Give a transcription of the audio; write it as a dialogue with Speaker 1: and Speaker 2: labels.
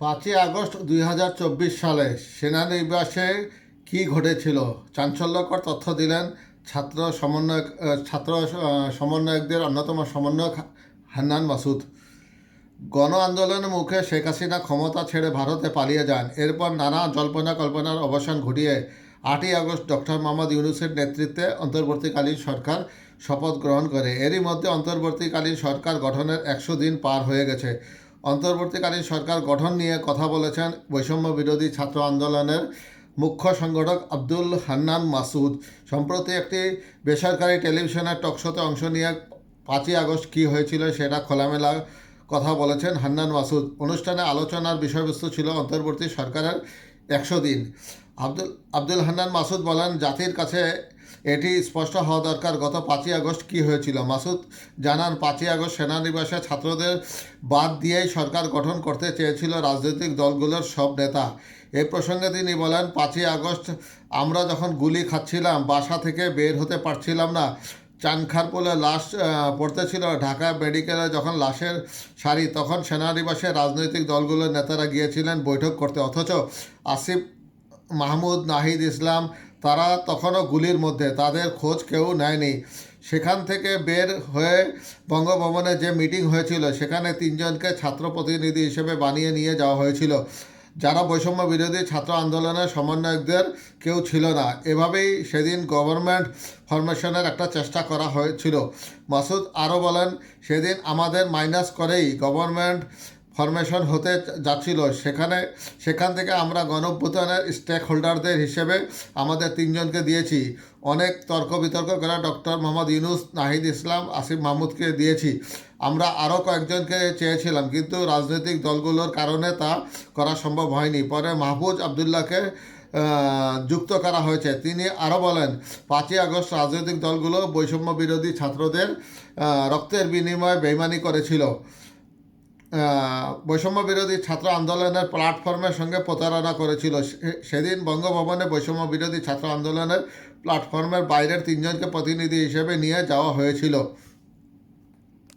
Speaker 1: পাঁচই আগস্ট দুই হাজার চব্বিশ সালে সেনানিবাসে কী ঘটেছিল? চাঞ্চল্যকর তথ্য দিলেন ছাত্র সমন্বয়ক ছাত্র সমন্বয়কদের অন্যতম সমন্বয়ক হান্নান মাসুদ। গণ আন্দোলনের মুখে শেখ হাসিনা ক্ষমতা ছেড়ে ভারতে পালিয়ে যান। এরপর নানা জল্পনা কল্পনার অবসান ঘটিয়ে আটই আগস্ট ডক্টর মোহাম্মদ ইউনুসের নেতৃত্বে অন্তর্বর্তীকালীন সরকার শপথ গ্রহণ করে। এরই মধ্যে অন্তর্বর্তীকালীন সরকার গঠনের একশো দিন পার হয়ে গেছে। অন্তর্বর্তীকালীন সরকার গঠন নিয়ে কথা বলেছেন বৈষম্য বিরোধী ছাত্র আন্দোলনের মুখ্য সংগঠক আব্দুল হান্নান মাসুদ। সম্প্রতি একটি বেসরকারি টেলিভিশনের টকশোতে অংশ নিয়ে পাঁচই আগস্ট কী হয়েছিল সেটা খোলামেলা কথা বলেছেন হান্নান মাসুদ। অনুষ্ঠানে আলোচনার বিষয়বস্তু ছিল অন্তর্বর্তী সরকারের একশো দিন। আব্দুল আব্দুল হান্নান মাসুদ বলেন, জাতির কাছে এটি স্পষ্ট হওয়া দরকার, গত পাঁচই আগস্ট কী হয়েছিল? মাসুদ জানান, পাঁচই আগস্ট সেনানিবাসে ছাত্রদের বাদ দিয়েই সরকার গঠন করতে চেয়েছিল রাজনৈতিক দলগুলোর সব নেতা। এ প্রসঙ্গে তিনি বলেন, পাঁচই আগস্ট আমরা যখন গুলি খাচ্ছিলাম, বাসা থেকে বের হতে পারছিলাম না। চানখারপুলে লাশ পড়তেছিল। ঢাকা মেডিকেলে যখন লাশের সারি, তখন সেনানিবাসে রাজনৈতিক দলগুলোর নেতারা গিয়েছিলেন বৈঠক করতে। অথচ আসিফ মাহমুদ, নাহিদ ইসলাম তারা তখনও গুলির মধ্যে, তাদের খোঁজ কেউ নেয়নি। সেখান থেকে বের হয়ে বঙ্গভবনে যে মিটিং হয়েছিল, সেখানে তিনজনকে ছাত্র প্রতিনিধি হিসেবে বানিয়ে নিয়ে যাওয়া হয়েছিল। যারা বৈষম্য বিরোধী ছাত্র আন্দোলনের সমন্বয়কদের কেউ ছিল না। এভাবেই সেদিন গভর্নমেন্ট ফরমেশনের একটা চেষ্টা করা হয়েছিল। মাসুদ আরও বলেন, সেদিন আমাদের মাইনাস করেই গভর্নমেন্ট ফরমেশন হতে যাচ্ছিল। সেখানে, সেখান থেকে আমরা গণভ্যুত্থানের স্টেক হোল্ডারদের হিসেবে আমাদের তিনজনকে দিয়েছি। অনেক তর্ক বিতর্ক করা ডক্টর মোহাম্মদ ইউনুস, নাহিদ ইসলাম, আসিফ মাহমুদকে দিয়েছি। আমরা আরও কয়েকজনকে চেয়েছিলাম, কিন্তু রাজনৈতিক দলগুলোর কারণে তা করা সম্ভব হয়নি। পরে মাহফুজ আবদুল্লাহকে যুক্ত করা হয়েছে। তিনি আরও বলেন, পাঁচই আগস্ট রাজনৈতিক দলগুলো বৈষম্য বিরোধী ছাত্রদের রক্তের বিনিময়ে বেইমানি করেছিল। বৈষম্য বিরোধী ছাত্র আন্দোলনের প্ল্যাটফর্মের সঙ্গে প্রতারণা করেছিল। সেদিন বঙ্গভবনে বৈষম্য বিরোধী ছাত্র আন্দোলনের প্ল্যাটফর্মের বাইরের তিনজনকে প্রতিনিধি হিসেবে নিয়ে যাওয়া হয়েছিল।